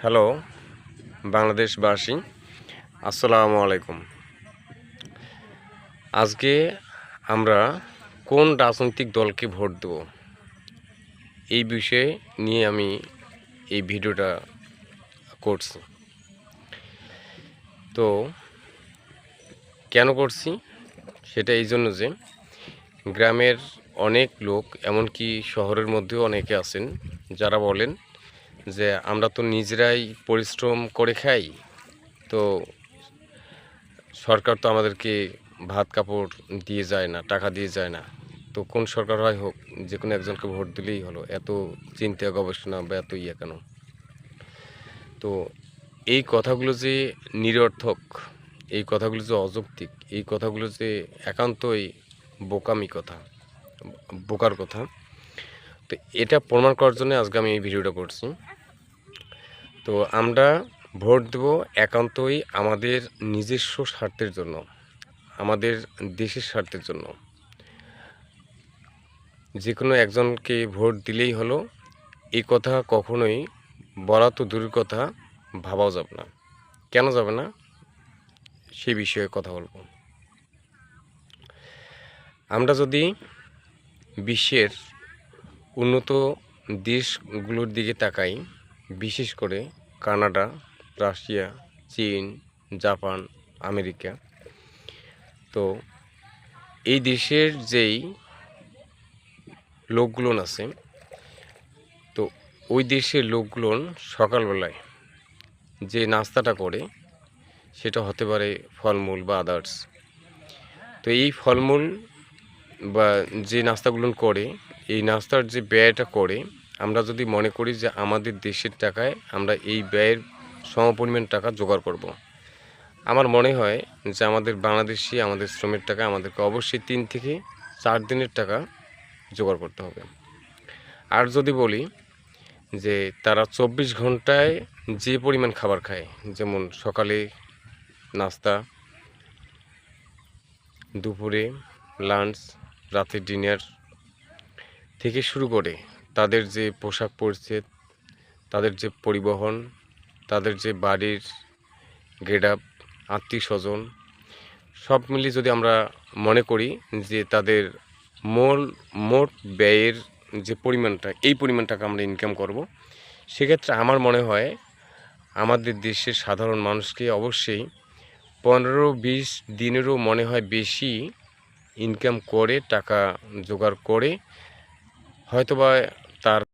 Hello, বাংলাদেশবাসী, আসসালামু আলাইকুম। আজকে আমরা কোন রাজনৈতিক দলকে ভোট দেব, এই বিষয়ে নিয়ে আমি এই ভিডিওটা করছি। তো কেন করছি সেটা এই জন্য যে, গ্রামের অনেক লোক, এমনকি শহরের মধ্যেও অনেকে আছেন, যারা বলেন যে আমরা তো নিজেরাই পরিশ্রম করে খাই, তো সরকার তো আমাদেরকে ভাত কাপড় দিয়ে যায় না, টাকা দিয়ে যায় না। তো কোন সরকার হয় হোক, যে কোনো একজনকে ভোট দিলেই হলো, এত চিন্তা, গবেষণা বা এত ইয়ে কেন? তো এই কথাগুলো যে নিরর্থক, এই কথাগুলো যে অযৌক্তিক, এই কথাগুলো যে একান্তই বোকামি কথা, বোকার কথা, তো এটা প্রমাণ করার জন্য আজকে আমি এই ভিডিওটা করছি। তো আমরা ভোট দেব একান্তই আমাদের নিজস্ব স্বার্থের জন্য, আমাদের দেশের স্বার্থের জন্য। যে কোনো একজনকে ভোট দিলেই হলো এই কথা কখনোই বলা তো দূরের কথা, ভাবাও যাবে না। কেন যাবে না? সে বিষয়ে কথা বলব। আমরা যদি বিশ্বের উন্নত দেশগুলোর দিকে তাকাই, বিশেষ করে কানাডা, রাশিয়া, চীন, জাপান, আমেরিকা। তো এই দেশের যেই লোকগুলো আছে, তো ওই দেশের লোকগুলো সকালবেলায় যে নাস্তাটা করে, সেটা হতে পারে ফলমূল বা আদার্স তো এই ফলমূল বা যে নাস্তাগুলো করে, এই নাস্তার যে ব্যয়টা করে আমরা যদি মনে করি যে আমাদের দেশের টাকায় আমরা এই ব্যয়ের সমপরিমাণ টাকা জোগাড় করব। আমার মনে হয় যে আমাদের বাংলাদেশি, আমাদের শ্রমের টাকা, আমাদেরকে অবশ্যই তিন থেকে চার দিনের টাকা জোগাড় করতে হবে আর যদি বলি যে তারা চব্বিশ ঘন্টায় যে পরিমাণ খাবার খায়, যেমন সকালে নাস্তা, দুপুরে লাঞ্চ, রাতে ডিনার থেকে শুরু করে তাদের যে পোশাক পরিচ্ছেদ তাদের যে পরিবহন, তাদের যে বাড়ির গেট আপ আত্মীয় স্বজন, সব মিলিয়ে যদি আমরা মনে করি যে তাদের মূল মোট ব্যয়ের যে পরিমাণটা, এই পরিমাণ টাকা আমরা ইনকাম করব, সেক্ষেত্রে আমার মনে হয় আমাদের দেশের সাধারণ মানুষকে অবশ্যই পনেরো বিশ দিনেরও মনে হয় বেশি ইনকাম করে, টাকা জোগাড় করে, হয়তোবা তার